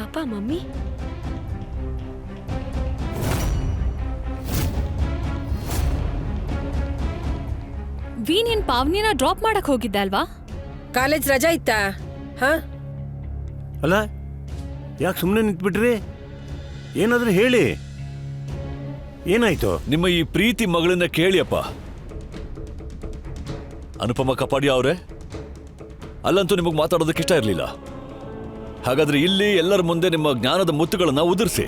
ಪಾಪ mummy V ನೀನ್ ಪಾವ್ನಿನ drop ಮಾಡಕ್ ಹೋಗಿದ್ದೆ ಅಲ್ವಾ? ಕಾಲೇಜ್ ರಜಾ ಇತ್ತಾ? ಹಾ? ಅಲ್ಲ ಯಾಕೆ ಸುಮ್ಮನೆ ನಿಂತ್ಬಿಟ್ರಿ? ಏನಾದರೂ ಹೇಳಿ. ಏನಾಯ್ತು? ನಿಮ್ಮ ಈ ಪ್ರೀತಿ ಮಗಳನ್ನ ಕೇಳಿಯಪ್ಪ. ಅನುಪಮ ಕಪಾಡಿ ಅವರೇ? ಅಲ್ಲಂತೂ ನಿಮಗೆ ಮಾತಾಡೋದಕ್ಕೆ ಇಷ್ಟ ಇರಲಿಲ್ಲ. ಹಾಗಾದ್ರೆ ಇಲ್ಲಿ ಎಲ್ಲರ ಮುಂದೆ ನಿಮ್ಮ ಜ್ಞಾನದ ಮುತ್ತುಗಳನ್ನ ಉದುರಿಸಿ.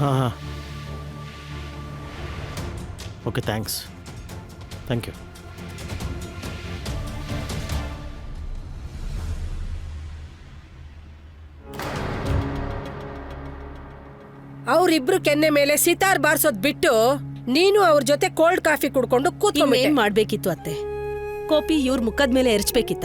ಹಾಂ ಹಾಂ. ಓಕೆ ಥ್ಯಾಂಕ್ಸ್ ಥ್ಯಾಂಕ್ ಯು ಅವ್ರಿಬ್ರು ಕೆನ್ನೆ ಮೇಲೆ ಸಿತಾರ್ ಬಾರ್ಸೋದ್ ಬಿಟ್ಟು ನೀನು ಅವ್ರ ಜೊತೆ ಕೋಲ್ಡ್ ಕಾಫಿ ಕುಡ್ಕೊಂಡು ಕೂತ್ಕೊಂಡು ಏನ್ ಮಾಡ್ಬೇಕಿತ್ತು ಅತ್ತೆ? ಕೋಪಿ ಇವ್ರ ಮುಖದ ಮೇಲೆ ಎರಚ್ಬೇಕಿತ್ತ?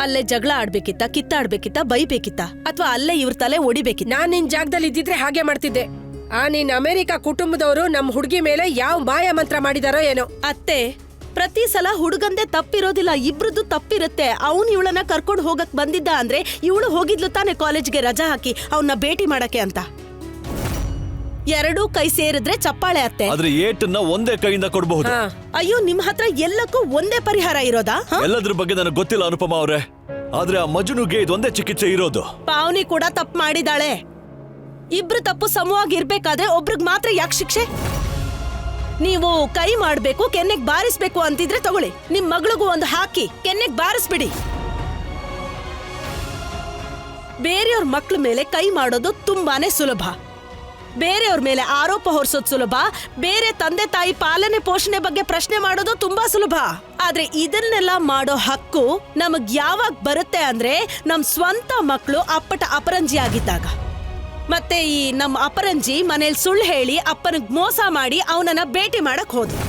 ಅಲ್ಲೇ ಜಗಳ ಆಡ್ಬೇಕಿತ್ತ ಕಿತ್ತಾಡ್ಬೇಕಿತ್ತ ಬೈಬೇಕಿತ್ತ ಅಥವಾ ಅಲ್ಲೇ ಇವ್ರ ತಲೆ ಒಡಿಬೇಕಿತ್ತ? ನಾನ್ ನಿನ್ ಜಾಗದಲ್ಲಿ ಇದ್ದಿದ್ರೆ ಹಾಗೆ ಮಾಡ್ತಿದ್ದೆ. ಆ ನಿನ್ ಅಮೆರಿಕ ಕುಟುಂಬದವರು ನಮ್ ಹುಡುಗಿ ಮೇಲೆ ಯಾವ ಮಾಯ ಮಂತ್ರ ಮಾಡಿದಾರೋ ಏನೋ. ಅತ್ತೆ ಪ್ರತಿ ಸಲ ಹುಡುಗಂದೆ ತಪ್ಪಿರೋದಿಲ್ಲ ಇಬ್ರದ್ದು ತಪ್ಪಿರುತ್ತೆ. ಅವನ್ ಇವಳನ್ನ ಕರ್ಕೊಂಡು ಹೋಗಕ್ ಬಂದಿದ್ದ ಅಂದ್ರೆ ಇವಳು ಹೋಗಿದ್ಲು ತಾನೆ ಕಾಲೇಜ್ಗೆ ರಜಾ ಹಾಕಿ ಅವನ್ನ ಭೇಟಿ ಮಾಡಕ್ಕೆ ಅಂತ. ಎರಡೂ ಕೈ ಸೇರಿದ್ರೆ ಚಪ್ಪಾಳೆ ಅತ್ತೆ. ಆದ್ರೆ ಏಟನ್ನ ಒಂದೇ ಕೈಯಿಂದ ಕೊಡಬಹುದು. ಅಯ್ಯೋ ನಿಮ್ ಹತ್ರ ಎಲ್ಲಕ್ಕೂ ಒಂದೇ ಪರಿಹಾರ ಇರೋದಾ? ಹ? ಎಲ್ಲದ್ರ ಬಗ್ಗೆ ನನಗೆ ಗೊತ್ತಿಲ್ಲ ಅನುಪಮ ಅವರೇ. ಆದ್ರೆ ಆ ಮಜುನುಗೆ ಇದೊಂದೇ ಚಿಕಿತ್ಸೆ ಇರೋದು. ಪಾವನಿ ಕೂಡ ತಪ್ಪು ಮಾಡಿದಾಳೆ. ಇಬ್ರು ತಪ್ಪು ಸಮವಾಗಿ ಇರ್ಬೇಕಾದ್ರೆ ಒಬ್ರಿಗೆ ಮಾತ್ರ ಯಾಕೆ ಶಿಕ್ಷೆ? ನೀವು ಕೈ ಮಾಡ್ಬೇಕು ಕೆನ್ನೆಗ್ ಬಾರಿಸ್ಬೇಕು ಅಂತಿದ್ರೆ ತಗೊಳ್ಳಿ. ನಿಮ್ ಮಗಳಿಗೂ ಒಂದು ಹಾಕಿ ಕೆನ್ನೆಗ್ ಬಾರಿಸ್ಬಿಡಿ. ಬೇರೆಯವ್ರ ಮಕ್ಳ ಮೇಲೆ ಕೈ ಮಾಡೋದು ತುಂಬಾನೇ ಸುಲಭ. ಬೇರೆಯವ್ರ ಮೇಲೆ ಆರೋಪ ಹೊರಿಸೋದು ಸುಲಭ. ಬೇರೆ ತಂದೆ ತಾಯಿ ಪಾಲನೆ ಪೋಷಣೆ ಬಗ್ಗೆ ಪ್ರಶ್ನೆ ಮಾಡೋದು ತುಂಬಾ ಸುಲಭ. ಆದ್ರೆ ಇದನ್ನೆಲ್ಲ ಮಾಡೋ ಹಕ್ಕು ನಮಗ್ ಯಾವಾಗ ಬರುತ್ತೆ ಅಂದ್ರೆ ನಮ್ ಸ್ವಂತ ಮಕ್ಕಳು ಅಪ್ಪಟ ಅಪರಂಜಿ ಆಗಿದ್ದಾಗ. ಮತ್ತೆ ಈ ನಮ್ಮ ಅಪರಂಜಿ ಮನೇಲಿ ಸುಳ್ಳು ಹೇಳಿ ಅಪ್ಪನಿಗೆ ಮೋಸ ಮಾಡಿ ಅವನನ್ನ ಭೇಟಿ ಮಾಡಕ್ ಹೋದ್ರು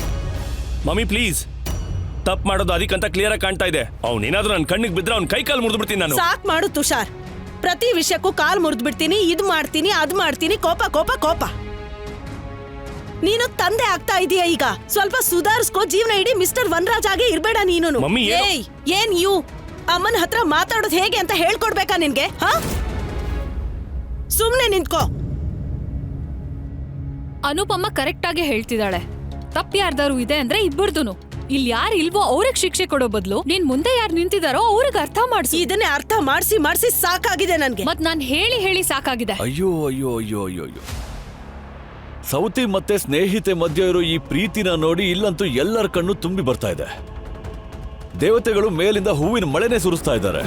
ಮಮ್ಮಿ ಪ್ಲೀಸ್. ತಪ್ಪು ಮಾಡೋದು ಅದಕ್ಕಂತ ಕ್ಲಿಯರ್ ಆಗಿ ಕಾಣ್ತಾ ಇದೆ. ಅವ್ನೇನಾದ್ರೂ ನನ್ನ ಕಣ್ಣಿಗೆ ಬಿದ್ರೆ ಅವ್ನ ಕೈ ಕಾಲು ಮುರಿದು ಬಿಡ್ತೀನಿ ನಾನು. ಸಾಕ್ ಮಾಡು ತುಷಾರ್. ಪ್ರತಿ ವಿಷಯಕ್ಕೂ ಕಾಲ್ ಮುರಿದು ಬಿಡ್ತೀನಿ ಇದು ಮಾಡ್ತೀನಿ ಅದ್ ಮಾಡ್ತೀನಿ ಕೋಪ ಕೋಪ ಕೋಪ. ನೀನು ತಂದೆ ಆಗ್ತಾ ಇದೀಯ ಈಗ. ಸ್ವಲ್ಪ ಸುಧಾರಿಸ್ಕೋ ಜೀವನ ಇಡೀ ಮಿಸ್ಟರ್ ವನ್ರಾಜ್ ಆಗೇ ಇರ್ಬೇಡ ನೀನು ಮಮ್ಮಿ, ಏನು? ಏಯ್ ಏನ್ ಯು? ಅಮ್ಮನ ಹತ್ರ ಮಾತಾಡೋದು ಹೇಗೆ ಅಂತ ಹೇಳ್ಕೊಡ್ಬೇಕಾ ನಿನ್ಗೆ ಹಾ? ಸುಮ್ನೆ ನಿಂತ್ಕೋ. ಅನುಪಮ್ಮ ಕರೆಕ್ಟ್ ಆಗಿ ಹೇಳ್ತಿದ್ದಾಳೆ. ತಪ್ಪು ಯಾರ್ದಾರು ಇದೆ ಅಂದ್ರೆ ಇಬ್ಬರದೂನು ಇಲ್ಲಿ ಯಾರು ಇಲ್ವೋ ಅವ್ರಿಗೆ ಶಿಕ್ಷೆ ಕೊಡೋ ಬದಲು ನೀನ್ ಮುಂದೆ ಯಾರು ನಿಂತಿದಾರೋ ಅವ್ರಿಗೆ ಅರ್ಥ ಮಾಡಿಸಿ. ಇದನ್ನೇ ಅರ್ಥ ಮಾಡಿಸಿ ಮಾಡಿಸಿ ಸಾಕಾಗಿದೆ ನನ್ಗೆ. ಮತ್ ನಾನ್ ಹೇಳಿ ಹೇಳಿ ಸಾಕಾಗಿದೆ. ಅಯ್ಯೋ ಅಯ್ಯೋ ಅಯ್ಯೋ ಅಯ್ಯೋ ಅಯ್ಯೋ. ಸೌತಿ ಮತ್ತೆ ಸ್ನೇಹಿತೆ ಮಧ್ಯೆ ಇರೋ ಈ ಪ್ರೀತಿನ ನೋಡಿ ಇಲ್ಲಂತೂ ಎಲ್ಲರ ಕಣ್ಣು ತುಂಬಿ ಬರ್ತಾ ಇದೆ. ದೇವತೆಗಳು ಮೇಲಿಂದ ಹೂವಿನ ಮಳೆನೇ ಸುರಿಸ್ತಾ ಇದ್ದಾರೆ.